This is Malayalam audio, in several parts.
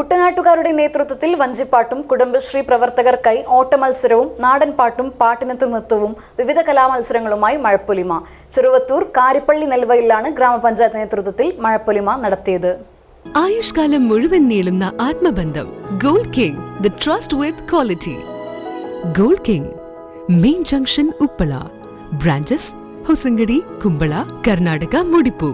കുട്ടനാട്ടുകാരുടെ നേതൃത്വത്തിൽ വഞ്ചിപ്പാട്ടും കുടുംബശ്രീ പ്രവർത്തകർക്കായി ഓട്ടമത്സരവും നാടൻപാട്ടും പാട്ടിനത്തു നൃത്തവും വിവിധ കലാമത്സരങ്ങളുമായി മഴപ്പൊലിമ. ചെറുവത്തൂർ കാരിപ്പള്ളി നെൽവയിലാണ് ഗ്രാമപഞ്ചായത്ത് നേതൃത്വത്തിൽ മഴപ്പൊലിമ നടത്തിയത്. ആയുഷ്കാലം മുഴുവൻ നീളുന്ന ആത്മബന്ധം Gold King trust with quality. Gold King main junction Uppala branches Hosangadi Kumbla Karnataka മുടിപ്പൂ.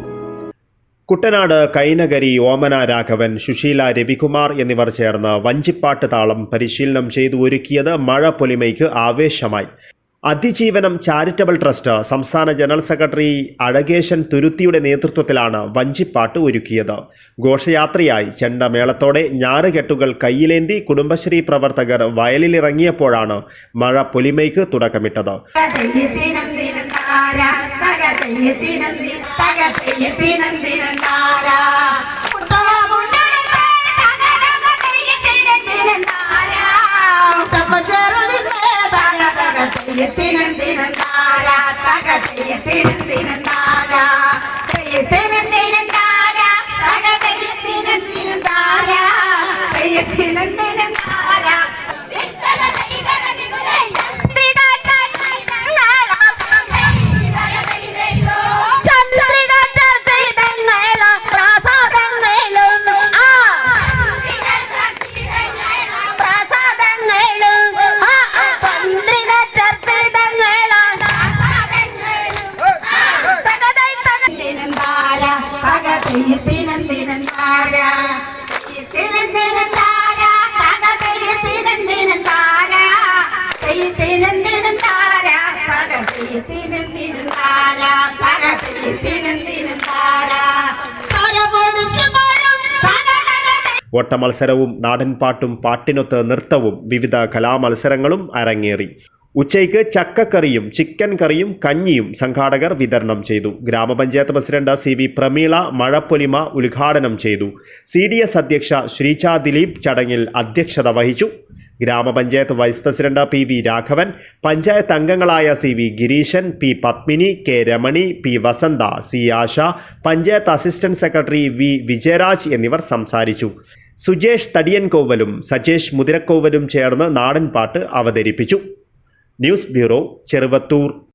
Kuttanad Kainakari Omana Raghavan Susheela Ravikumar എന്നിവർ ചേർന്ന് വഞ്ചിപ്പാട്ട് താളം പരിശീലനം ചെയ്തു ഒരുക്കിയത് മഴ പൊലിമയ്ക്ക് ആവേശമായി. അതിജീവനം ചാരിറ്റബിൾ ട്രസ്റ്റ് സംസ്ഥാന ജനറൽ സെക്രട്ടറി അഴകേശൻ തുരുത്തിയുടെ നേതൃത്വത്തിലാണ് വഞ്ചിപ്പാട്ട് ഒരുക്കിയത്. ഘോഷയാത്രയായി ചെണ്ടമേളത്തോടെ ഞാറുകെട്ടുകൾ കയ്യിലേന്തി കുടുംബശ്രീ പ്രവർത്തകർ വയലിലിറങ്ങിയപ്പോഴാണ് മഴ പൊലിമയ്ക്ക് തുടക്കമിട്ടത്. தகத்தைய தீனன் தகத்தைய தீனன் தினந்தாரா தகத்தைய தினன் தினந்தாரா தகத்தைய தினன் தினன் ഓട്ടമത്സരവും നാടൻപാട്ടും പാട്ടിനൊത്ത് നൃത്തവും വിവിധ കലാമത്സരങ്ങളും അരങ്ങേറി. ഉച്ചയ്ക്ക് ചക്കക്കറിയും ചിക്കൻ കറിയും കഞ്ഞിയും സംഘാടകർ വിതരണം ചെയ്തു. ഗ്രാമപഞ്ചായത്ത് പ്രസിഡന്റ് സി വി പ്രമീള മഴപ്പൊലിമ ഉദ്ഘാടനം ചെയ്തു. സി ഡി എസ് അധ്യക്ഷ ശ്രീചാ ദിലീപ് ചടങ്ങിൽ അധ്യക്ഷത വഹിച്ചു. ഗ്രാമപഞ്ചായത്ത് vice president P V Raghavan panchayat അംഗങ്ങളായ C V Gireeshan P Padmini K Ramani P Vasantha C Asha panchayat assistant secretary V Vijayaraj എന്നിവർ സംസാരിച്ചു. സുജേഷ് തടിയൻകോവലും സജേഷ് മുതിരക്കോവലും ചേർന്ന് നാടൻപാട്ട് അവതരിപ്പിച്ചു. News bureau Cheruvathur.